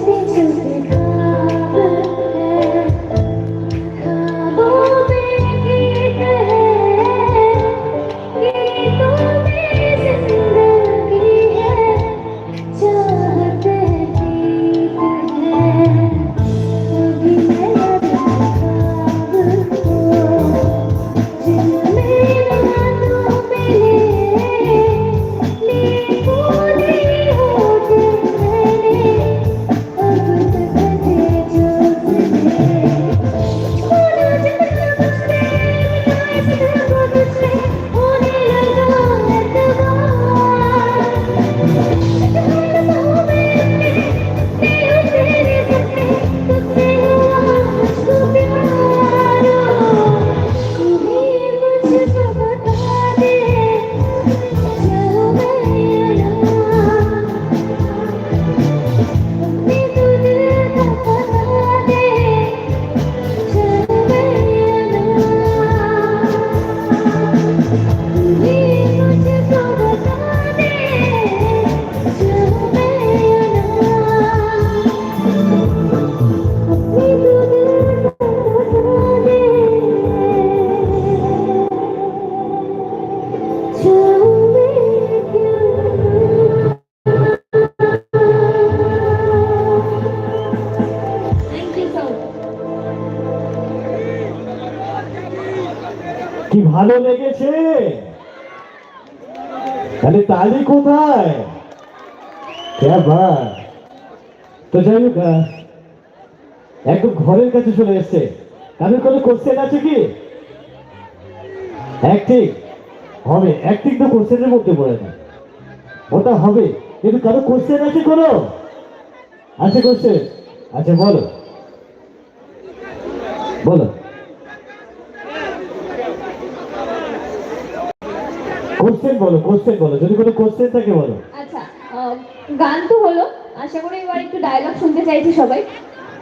listening to ভালো লেগেছে? তাহলে তালি কোথায়? তো যাই হোক একদম ঘরের কাছে চলে এসছে। কারোর কোনো কোশ্চেন আছে কি? অ্যাক্টিং হবে। অ্যাক্টিং তো কোশ্চেনের মধ্যে পড়ে না। ওটা হবে। কিন্তু কারও কোশ্চেন আছে কোনো? আছে কোশ্চেন আচ্ছা বলো। বলো। কোশ্চেন বলো কোশ্চেন বলো যদি কোনো কোশ্চেন থাকে বলো। আচ্ছা গান তো হলো আশা করি এবার একটু ডায়লগ শুনতে চাইছি সবাই।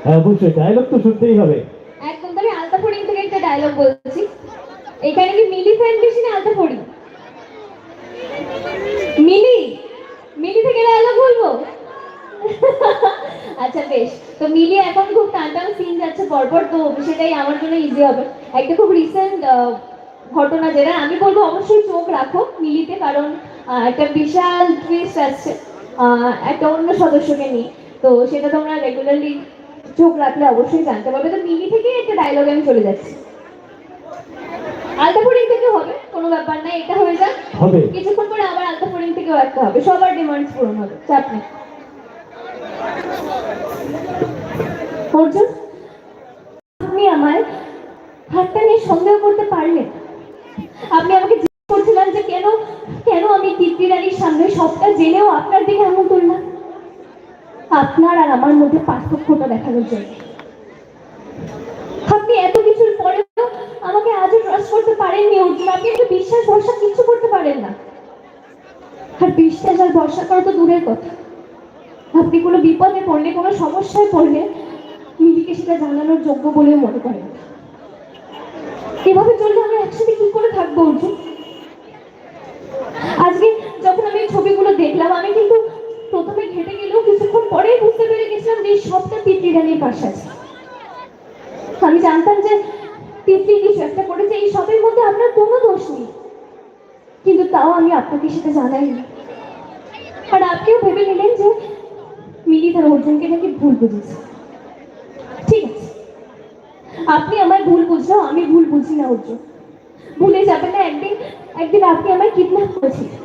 হ্যাঁ অবশ্যই ডায়লগ তো শুনতেই হবে। একদম আমি আলতা ফড়িং থেকে একটা ডায়লগ বলছি। এখানে কি মিলি ফ্যান বেশি না আলতা ফড়িং মিলি মিলি থেকে ডায়লগ বলব? আচ্ছা বেশ তো মিলি এখন খুব টান টান সিন যাচ্ছে পরপর তো সেটাই আমার জন্য ইজি হবে। একটা খুব রিসেন্ট ঘটনা যেটা আমি বলব অবশ্যই চোখ রাখো মিলিতে কারণ একটা বিশাল টুইস্ট আসছে একটা অন্য সদস্যকে নিয়ে। তো সেটা তোমরা রেগুলারলি চোখ রাখলে অবশ্যই জানতে পারবে। তো মিলি থেকে একটা ডায়লগে আমি চলে যাচ্ছি। আলতাপুরিং থেকে হবে কোনো ব্যাপার না এটা হয়ে যাক। কিছুক্ষণ পরে আবার আলতাপুরিং থেকেও একটা হবে। সবার ডিমান্ডস পূরণ হবে চাপ নেই। অর্জুন আপনি আমার হাতটা নিয়ে সন্দেহ করতে পারলেন আপনি আমাকে জিজ্ঞেস করছিলেন যে কেন কেন আমি তৃপ্তি রানীর সামনে সবটা জেনেও আপনার দিকে এমন করলাম? আপনার আর আমার মধ্যে পার্থক্যটা দেখানোর জন্য। আপনি এত কিছুর পরেও আমাকে আজও ট্রাস্ট করতে পারেননি, অর্জুন। আপনি একটু বিশ্বাস ভরসা কিছু করতে পারেন না। আর বিশ্বাস আর ভরসা করা তো দূরের কথা। আপনি কোনো বিপদে পড়লে, কোনো সমস্যায় পড়লে নিজেকে সেটা জানানোর যোগ্য বলে মনে করেন না। এভাবে চললে? আমরা একসাথে কি করে থাকব, অর্জুন? আজকে যখন আমি ছবিগুলো দেখলাম, আমি কিন্তু প্রথমে ঘেটে গেলেও কিছুক্ষণ পরেই বুঝতে পেরে গেছিলাম যে সবটা পিতৃ রানীর পাশে আছে। আমি জানতাম যে তিতলি কিছু একটা করেছে, এই সবের মধ্যে আপনার কোনো দোষ নেই। কিন্তু তাও আমি আপনাকে সেটা জানাইনি। আর আপনিও ভেবে নিলেন যে মিলি তার অর্জুনকে নাকি ভুল বুঝেছে। আপনি আমার ভুল বুঝলেও আমি ভুল বুঝি না, অর্জুন। ভুলে যাবেন না, একদিন একদিন আপনি আমায় কিডন্যাপ করেছিলেন।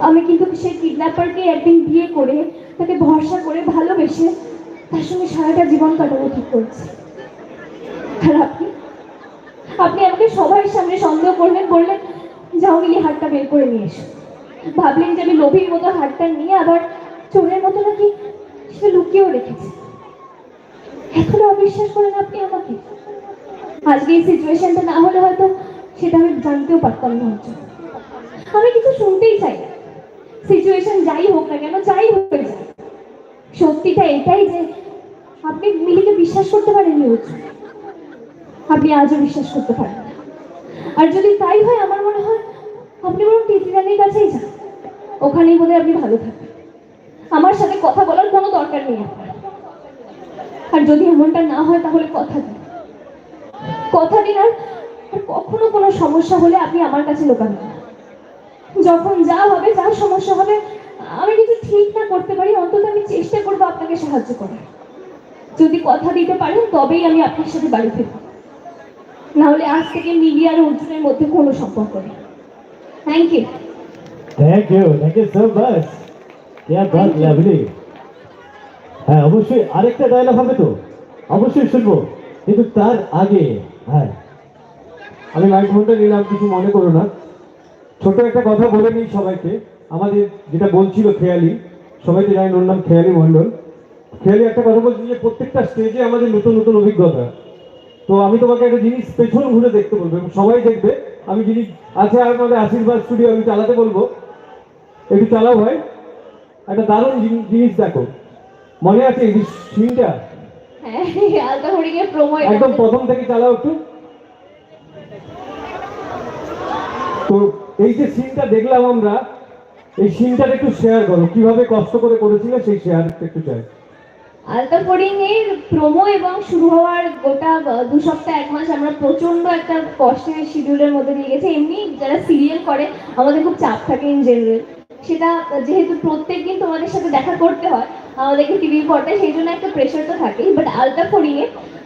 আমি কিন্তু সেই কিডন্যাপারকে একদিন বিয়ে করে, তাকে ভরসা করে ভালোবেসে তার সঙ্গে সারাটা জীবন কাটাবো ঠিক করেছি। আর আপনি? আপনি আমাকে সবার সামনে সন্দেহ করলেন, বললেন, যাও মিলি হাতটা বের করে নিয়ে এসো। ভাবলেন যে আমি লোভীর মতো হাতটা নিয়ে আবার চোরের মতো নাকি সে লুকিয়েও রেখেছি। অবিশ্বাস করেন আপনি আমাকে? আজকে এই সিচুয়েশনটা না হলে হয়তো সেটা আমি জানতেও পারতাম না। আমি কিছু শুনতেই চাই না। সিচুয়েশন যাই হোক না কেন, যাই হয়ে যায় সত্যিটা এটাই যে আপনি মিলিকে বিশ্বাস করতে পারেননি অর্জুন। আপনি আজও বিশ্বাস করতে পারেন আর যদি তাই হয়, আমার মনে হয় আপনি বরং টিটিরানির কাছেই যান। ওখানেই বোধহয় আপনি ভালো থাকবেন। আমার সাথে কথা বলার কোনো দরকার নেই আপনার। আর যদি এমনটা না হয় তাহলে কথা দিন কথা দিন আর আর কখনো কোনো সমস্যা হলে আপনি আমার কাছে লোকাবেন না যখন যা হবে যা সমস্যা হবে আমি কিছু ঠিক না করতে পারি অন্তত আমি চেষ্টা করবো আপনাকে সাহায্য করার যদি কথা দিতে পারেন তবেই আমি আপনার সাথে বাড়ি ফিরবো না হলে আজ থেকে মিলি আর অর্জুনের মধ্যে কোনো সম্পর্ক নেই thank you thank you thank you so much क्या बात লাভলি হ্যাঁ অবশ্যই। আরেকটা ডায়লগ হবে তো? অবশ্যই শুনব। কিন্তু তার আগে হ্যাঁ। আমি মাইক্রোফোনটা নিলাম কিছু মনে করো না। ছোট একটা কথা বলে নিই সবাইকে। আমাদের যেটা বলছিল খেয়ালি সবাই তো জানেন ওর নাম খেয়ালি মণ্ডল। খেয়ালি একটা কথা বলছি যে প্রত্যেকটা স্টেজে আমাদের নতুন নতুন অভিজ্ঞতা। তো আমি তোমাকে একটা জিনিস পেছন ঘুরে দেখতে বলব এবং সবাই দেখবে। আমি জিনিস আছে আর আমাদের আশীর্বাদ স্টুডিও আমি চালাতে বলব। একটু চালাও ভাই। একটা দারুণ জিনিস দেখো। মনে আছে এই সিনটা হ্যাঁ একদম প্রথম থেকে চালাও একটু। তো এই যে সিনটা দেখলাম আমরা এই সিনটা একটু শেয়ার করো। কীভাবে কষ্ট করে করেছিলে সেই শেয়ার একটু চাই আলতা ফোর্ডিং এর প্রোমো এবং শুরু হওয়ার গোটা দু সপ্তাহ এক মাস আমরা প্রচণ্ড একটা কষ্টের শিডিউলের মধ্যে দিয়ে গেছি। এমনি যারা সিরিয়াল করে আমাদের খুব চাপ থাকে ইন জেনারেল সেটা যেহেতু প্রত্যেক দিন তোমাদের সাথে দেখা করতে হয় আমাদেরকে টিভির পর্দায় সেই জন্য একটা প্রেশার তো থাকেই বাট আলতা ফোর্ডিং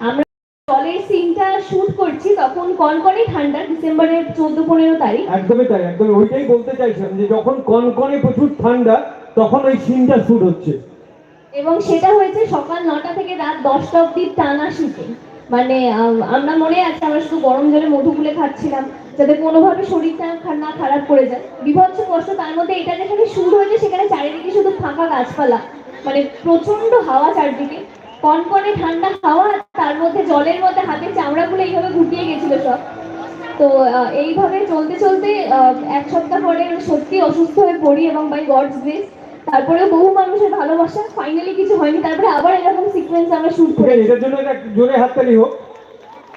আমরা জলের সিনটা শুট করছি তখন কনকনে ঠান্ডা ডিসেম্বরের চোদ্দ পনেরো তারিখ। একদমই তাই একদমই ওইটাই বলতে চাইছিলাম যে যখন কনকনে প্রচুর ঠান্ডা তখন ওই সিনটা শুট হচ্ছে। এবং সেটা হয়েছে সকাল নটা থেকে রাত দশটা অব্দি টানা শুটিং মানে আমরা মনে আছে আমরা শুধু গরম জলে মধু গুলে খাচ্ছিলাম যাতে কোনোভাবে শরীরটা না খারাপ করে যায়। বিভৎস কষ্ট তার মধ্যে এটা যেখানে শুরু হয়েছে সেখানে চারিদিকে শুধু ফাঁকা গাছপালা। মানে প্রচণ্ড হাওয়া চারদিকে। কনকনে ঠান্ডা হাওয়া তার মধ্যে জলের মধ্যে হাতের চামড়াগুলো এইভাবে গুটিয়ে গেছিল সব। তো এইভাবে চলতে চলতে এক সপ্তাহ পরে সত্যি অসুস্থ হয়ে পড়ি এবং বাই গডস গ্রেস তারপরে বহু মানুষের ভালোবাসা ফাইনালি কিছু হয়নি। তারপরে আবার এরকম সিকোয়েন্স আমরা শুট করে এটার জন্য একটা জোরে হাততালি হোক।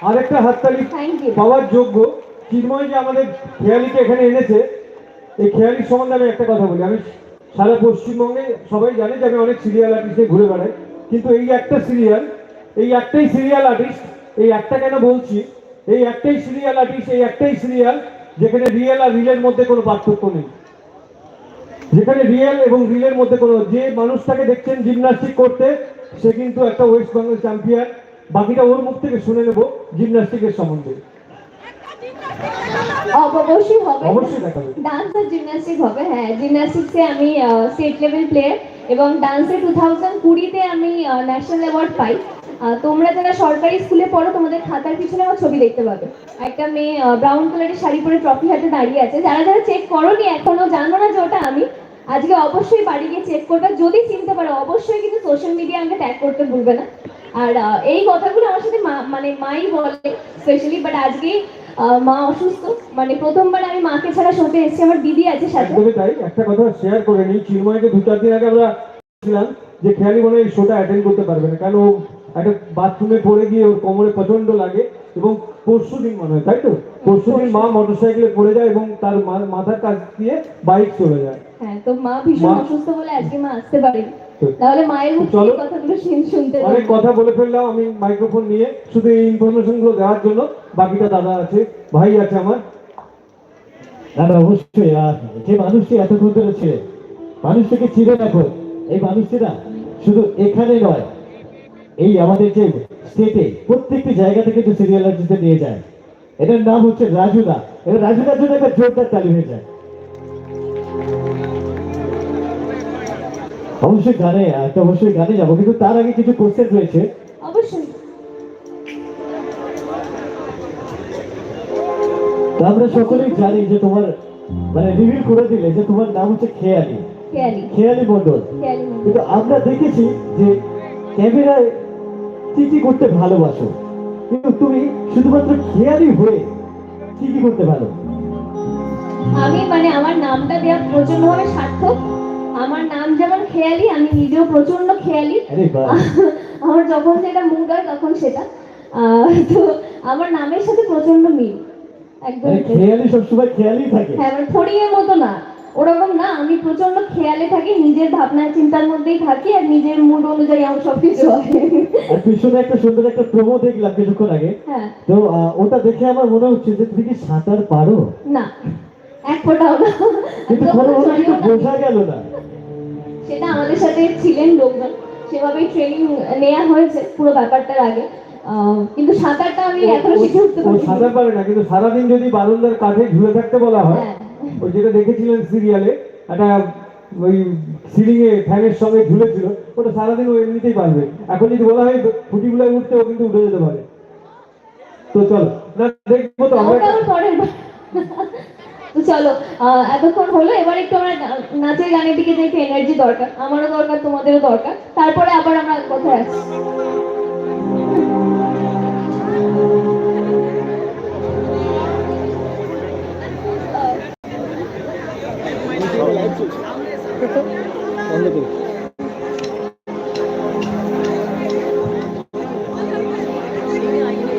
আরেকটা হাততালি থ্যাংক ইউ পাওয়ার যোগ্য। চিন্ময় যে আমাদের খেয়ালিকে এখানে এনেছে এই খেয়ালির সম্বন্ধে আমি একটা কথা বলি। আমি সারা পশ্চিমবঙ্গে সবাই জানে যে আমি অনেক সিরিয়াল আর্টিস্টে ঘুরে বেড়াই। কিন্তু এই একটা সিরিয়াল এই একটাই সিরিয়াল আর্টিস্ট এই একটা কেন বলছি? এই একটাই সিরিয়াল আর্টিস্ট এই একটাই সিরিয়াল যেখানে রিয়েল আর রিলের মধ্যে কোনো পার্থক্য নেই। যেখানে রিয়েল এবং রিলের মধ্যে কোনো যে মানুষটাকে দেখছেন জিমনাস্টিক করতে, সে কিন্তু একটা ওয়েস্ট বেঙ্গল চ্যাম্পিয়ন বাকিটা ওর মুখ থেকে শুনে নেব জিমনাস্টিকের সম্বন্ধে। অবশ্যই হবে। ডান্স আর জিমন্যাস্টিক হবে হ্যাঁ। জিমন্যাস্টিক্সে আমি স্টেট লেভেল প্লেয়ার এবং ডান্সে টু থাউজেন্ড কুড়িতে আমি ন্যাশনাল অ্যাওয়ার্ড পাই। তোমরা যারা সরকারি স্কুলে পড়ো তোমাদের খাতার পিছনে আমার ছবি দেখতে পাবে। একটা মেয়ে ব্রাউন কালারের শাড়ি পরে ট্রফি হাতে দাঁড়িয়ে আছে। যারা যারা চেক করোনি এখনও জানো না যে ওটা আমি। আজকে অবশ্যই বাড়ি গিয়ে চেক করবে। যদি চিনতে পারো অবশ্যই কিন্তু সোশ্যাল মিডিয়া আমাকে ট্যাগ করতে ভুলবে না। আর এই কথাগুলো আমার সাথে মানে মাই বলে স্পেশালি বাট আজকে মা অসুস্থ। মানে প্রথমবার আমি মাকে ছাড়া শোতে এসেছি। আমার দিদি আছে সাথে। একদমই তাই। একটা কথা শেয়ার করে নিই। চিন্ময়কে দু চার দিন আগে আমরা ছিলাম যে খেয়ালি মনে হয় শোটা অ্যাটেন্ড করতে পারবে না। কারণ ও একটা বাথরুমে পড়ে গিয়ে ওর কোমরে প্রচণ্ড লাগে এবং পরশু দিন মনে হয় তাই তো? পরশু দিন মা মোটর সাইকেলে পড়ে যায় এবং তার মাথার কাছ দিয়ে বাইক চলে যায়। হ্যাঁ তো মা ভীষণ অসুস্থ বলে আজকে মা আসতে পারেনি। তাহলে মায়ের মুখ চলো। থেকে কথাগুলো শুনতে অনেক কথা বলে ফেললাম আমি মাইক্রোফোন নিয়ে। শুধু এই ইনফরমেশনগুলো দেওয়ার জন্য বাকিটা দাদা আছে ভাই আছে আমার। না অবশ্যই আর যে মানুষটি এতক্ষণ ধরে ছিলেন মানুষটিকে এই মানুষটি না শুধু এখানে নয় এই আমাদের যে স্টেটে প্রত্যেকটি জায়গা থেকে যে সিরিয়াল নিয়ে যায়। এটার নাম হচ্ছে রাজুদা। এটা রাজুদার জন্য একটা জোরদার তালি হয়ে যায়। অবশ্যই গানে একটা অবশ্যই গানে যাব কিন্তু তার আগে কিছু কোশ্চেন রয়েছে। অবশ্যই। আমরা সকলেই জানি যে তোমার মানে রিভিল করে দিলে যে তোমার নাম হচ্ছে খেয়ালি। খেয়ালি। মন্ডল কিন্তু আমরা দেখেছি যে ক্যামেরায় কি কি করতে ভালোবাসো। কিন্তু তুমি শুধুমাত্র খেয়ালি হয়ে কি কি করতে ভালো। আমি মানে আমার নামটা দেওয়া প্রচণ্ড ভাবে সার্থক? আমার নাম যেমন খেয়ালি আমি নিজেও প্রচণ্ড খেয়ালি। আমার যখন যেটা মুড হয় তখন সেটা। তো আমার নামের সাথে প্রচণ্ড মিল। একদম খেয়ালি সবসময় খেয়ালি থাকে। হ্যাঁ মানে ফড়িংয়ের মতো না। ওরকম না আমি প্রচণ্ড খেয়ালে থাকি নিজের ভাবনা চিন্তার মধ্যেই থাকি আর নিজের মুড অনুযায়ী আমার সবকিছু হয়। পিছনে একটা সুন্দর একটা প্রমো দেখলাম কিছুক্ষণ আগে। হ্যাঁ। তো ওটা দেখে আমার মনে হচ্ছে যে তুমি কি সাঁতার পারো? না এক ফোটাও কিন্তু না। বোঝা গেল না। সেটা আমাদের সাথে ছিলেন লোকজন। সেভাবেই ট্রেনিং নেওয়া হয়েছে পুরো ব্যাপারটার আগে। কিন্তু সাঁতারটা আমি এখনও শিখে উঠতে পারি সাঁতার পারে না কিন্তু সারাদিন যদি বারান্দার কাঠে ঝুলে থাকতে বলা হয় হ্যাঁ। ওই যেটা দেখেছিলেন সিরিয়ালে একটা ওই সিলিং এ ফ্যানের সঙ্গে ঝুলেছিল ওটা সারাদিন ও এমনিতেই পারবে এখন যদি বলা হয় ফুটিগুলোয় উঠতে ও কিন্তু উঠে যেতে পারে। তো চলো না দেখব তো আমরা। তো চলো এতক্ষণ হলো এবার একটু আমরা নাচের গানের দিকে যে একটু এনার্জি দরকার, আমারও দরকার, তোমাদেরও দরকার। তারপরে আবার আমরা কোথায় Thank করি।